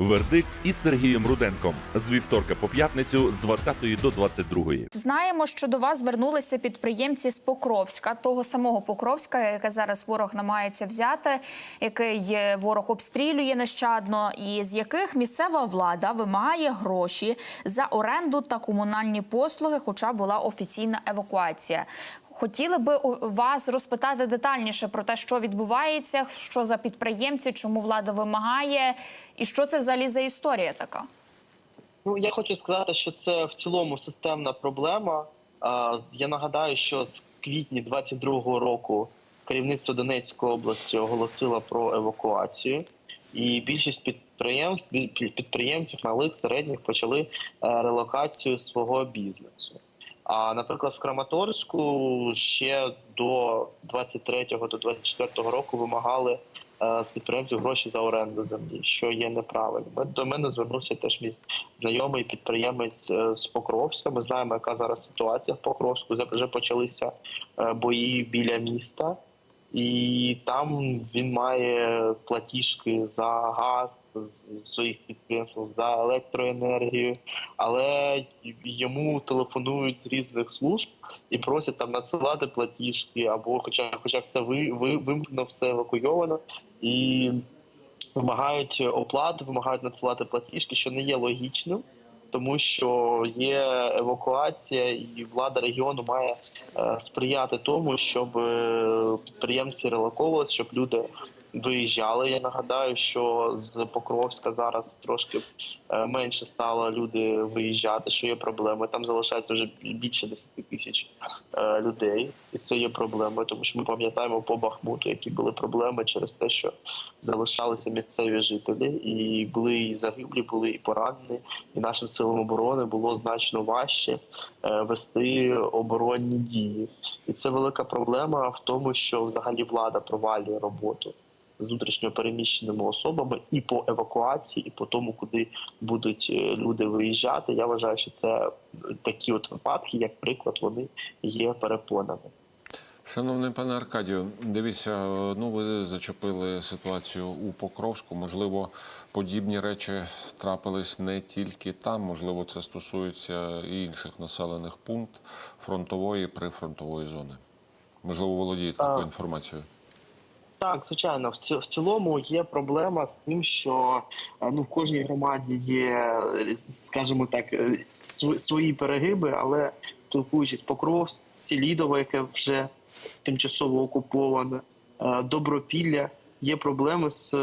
Вердикт із Сергієм Руденком з вівторка по п'ятницю з 20 до 22. Знаємо, що до вас звернулися підприємці з Покровська, того самого Покровська, яке зараз ворог намагається взяти, який ворог обстрілює нещадно, і з яких місцева влада вимагає гроші за оренду та комунальні послуги, хоча була офіційна евакуація. Хотіли би вас розпитати детальніше про те, що відбувається, що за підприємці, чому влада вимагає, і що це взагалі за історія така. Ну я хочу сказати, що це в цілому системна проблема. Я нагадаю, що з квітня 22-го року керівництво Донецької області оголосило про евакуацію, і більшість підприємств підприємців малих середніх почали е, релокацію свого бізнесу. А наприклад, в Краматорську ще до 23-го до 24-го року вимагали е, з підприємців гроші за оренду землі, що є неправильно. До мене звернувся теж мій знайомий підприємець е, з Покровська. Ми знаємо, яка зараз ситуація в Покровську. Вже- почалися е, бої біля міста, і там він має платіжки за газ своїх підприємств за електроенергію, але йому телефонують з різних служб і просять там надсилати платіжки, або хоча, хоча все ви, ви вимкнено, все евакуйовано і вимагають оплат, вимагають надсилати платіжки, що не є логічним. Тому що є евакуація, і влада регіону має е, сприяти тому, щоб е, підприємці релоковувалися, щоб люди виїжджали. Я нагадаю, що з Покровська зараз трошки е, менше стало люди виїжджати, що є проблеми. Там залишається вже більше 10 тисяч е, людей, і це є проблемою, тому що ми пам'ятаємо по Бахмуту, які були проблеми через те, що залишалися місцеві жителі, і були і загиблі, були і поранені. І нашим силам оборони було значно важче е, вести оборонні дії. І це велика проблема в тому, що взагалі влада провалює роботу з внутрішньо переміщеними особами і по евакуації, і по тому, куди будуть е, люди виїжджати. Я вважаю, що це такі от випадки, як приклад, вони є перепонами. Шановний пане Аркадію, дивіться, ну ви зачепили ситуацію у Покровську. Можливо, подібні речі трапились не тільки там, можливо, це стосується і інших населених пунктів фронтової прифронтової зони. Можливо, володієте такою інформацією. Так, звичайно, в ці- в цілому є проблема з тим, що е, ну в кожній громаді є, е, скажімо так, е, св- свої перегиби, але спілкуючись Покровськ, Селідово, яке вже тимчасово окуповане, Добропілля, є проблеми з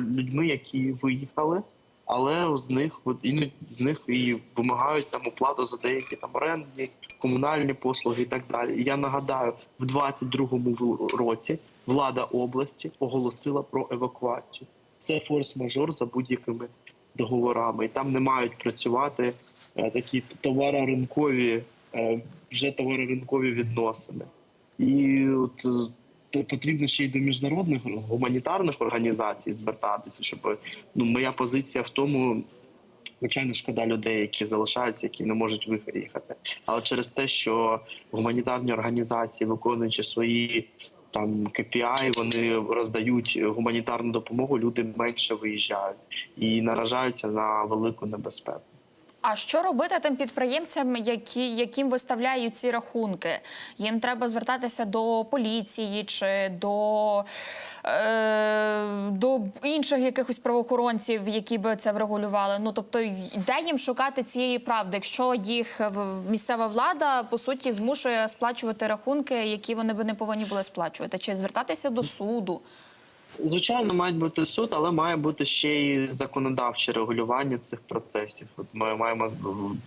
людьми, які виїхали, але з них іноді з них і вимагають там оплату за деякі там оренді, комунальні послуги і так далі. Я нагадаю, в 22-му році влада області оголосила про евакуацію. Це форс-мажор за будь-якими договорами, і там не мають працювати е, такі товароринкові, е, вже товароринкові відносини. І от е, то потрібно ще й до міжнародних гуманітарних організацій звертатися, щоб ну моя позиція в тому. Звичайно, шкода людей, які залишаються, які не можуть виїхати. Але через те, що гуманітарні організації, виконуючи свої там KPI, вони роздають гуманітарну допомогу, люди менше виїжджають і наражаються на велику небезпеку. А що робити тим підприємцям, які, яким виставляють ці рахунки? Їм треба звертатися до поліції чи до, е, до інших якихось правоохоронців, які би це врегулювали. Ну тобто, де їм шукати цієї правди, якщо їх місцева влада по суті змушує сплачувати рахунки, які вони би не повинні були сплачувати, чи звертатися до суду? Звичайно, має бути суд, але має бути ще й законодавче регулювання цих процесів. От ми маємо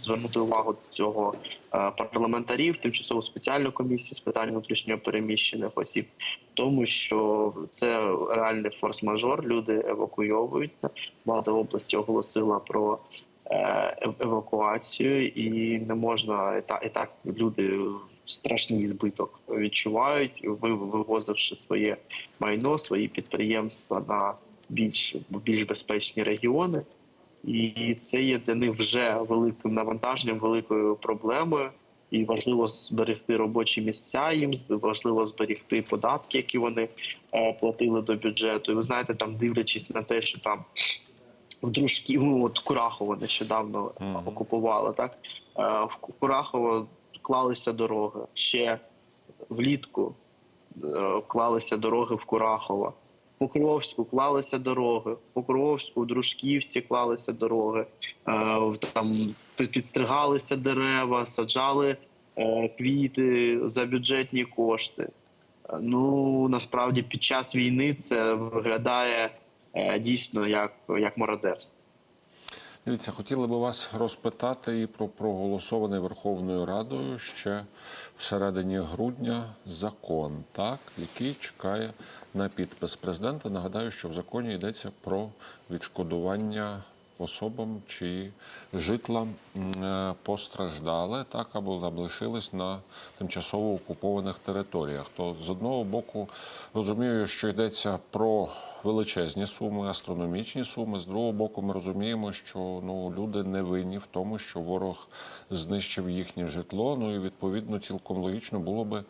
звернути увагу цього е, парламентарів, тимчасову спеціальну комісію з питань внутрішньо переміщених осіб, тому що це реальний форс-мажор. Люди евакуйовуються. Влада області оголосила про е, евакуацію, і не можна і і так люди страшний збиток відчувають, ви- вивозивши своє майно, свої підприємства на більш більш безпечні регіони. І це є для них вже великим навантаженням, великою проблемою. І важливо зберегти робочі місця. Їм важливо зберегти податки, які вони е, платили до бюджету. І ви знаєте, там дивлячись на те, що там в дружків, ну от Курахово нещодавно Мгм. окупували, так? Е, В Курахово клалися дороги. Ще влітку е, клалися дороги в Курахово. В Покровську клалися дороги, в Покровську, в Дружківці клалися дороги, е, там підстригалися дерева, саджали е, квіти за бюджетні кошти. Ну насправді під час війни це виглядає дійсно як, як мародерство. Дивіться, хотіли би вас розпитати і про проголосований Верховною Радою ще всередині грудня закон, так, який чекає на підпис президента. Нагадаю, що в законі йдеться про відшкодування особам, чиї житла е, постраждали, так або там на тимчасово окупованих територіях. То з одного боку розумію, що йдеться про величезні суми, астрономічні суми. З другого боку, ми розуміємо, що ну люди не винні в тому, що ворог знищив їхнє житло. Ну і відповідно цілком логічно було би.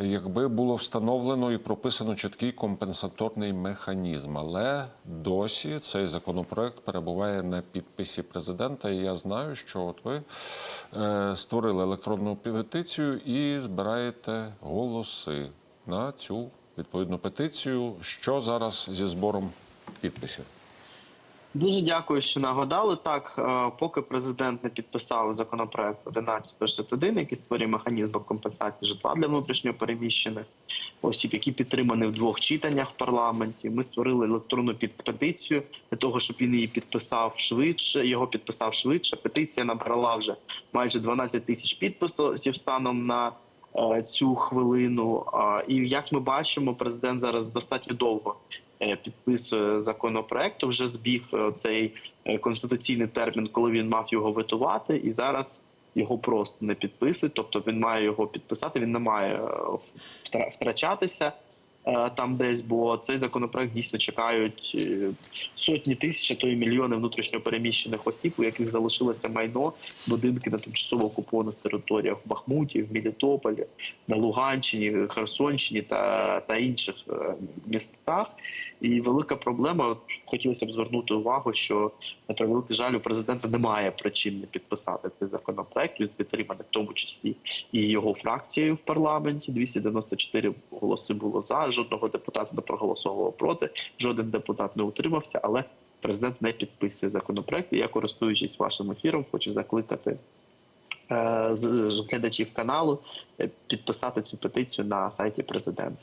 Якби було встановлено і прописано чіткий компенсаторний механізм, але досі цей законопроект перебуває на підписі президента. І я знаю, що от ви е, створили електронну петицію і збираєте голоси на цю відповідну петицію. Що зараз зі збором підписів? Дуже дякую, що нагадали. Так, е, поки президент не підписав законопроект 1161, який створює механізм компенсації житла для внутрішньо переміщених осіб, які підтримані в двох читаннях в парламенті. Ми створили електронну петицію для того, щоб він її підписав швидше. Його підписав швидше. Петиція набрала вже майже 12 тисяч підписів станом на цю хвилину. І як ми бачимо, президент зараз достатньо довго е, підписує законопроект. Вже збіг е, цей е, конституційний термін, коли він мав його витувати, і зараз його просто не підписують. Тобто він має його підписати, він не має е, втрачатися. Е, Там десь, бо цей законопроект дійсно чекають е, сотні тисяч, а то й мільйони внутрішньо переміщених осіб, у яких залишилося майно, будинки на тимчасово окупованих територіях в Бахмуті, в Мілітополі, на Луганщині, Херсонщині та, та інших е, містах. І велика проблема. Хотілося б звернути увагу, що на превеликий жаль, у президента немає причин не підписати цей законопроект. Він підтриманий в тому числі і його фракцією в парламенті. 294 голоси було за. Жодного депутата не проголосував проти. Жоден депутат не утримався, але президент не підписує законопроект. І я, користуючись вашим ефіром, хочу закликати е, з- глядачів каналу е, підписати цю петицію на сайті президента.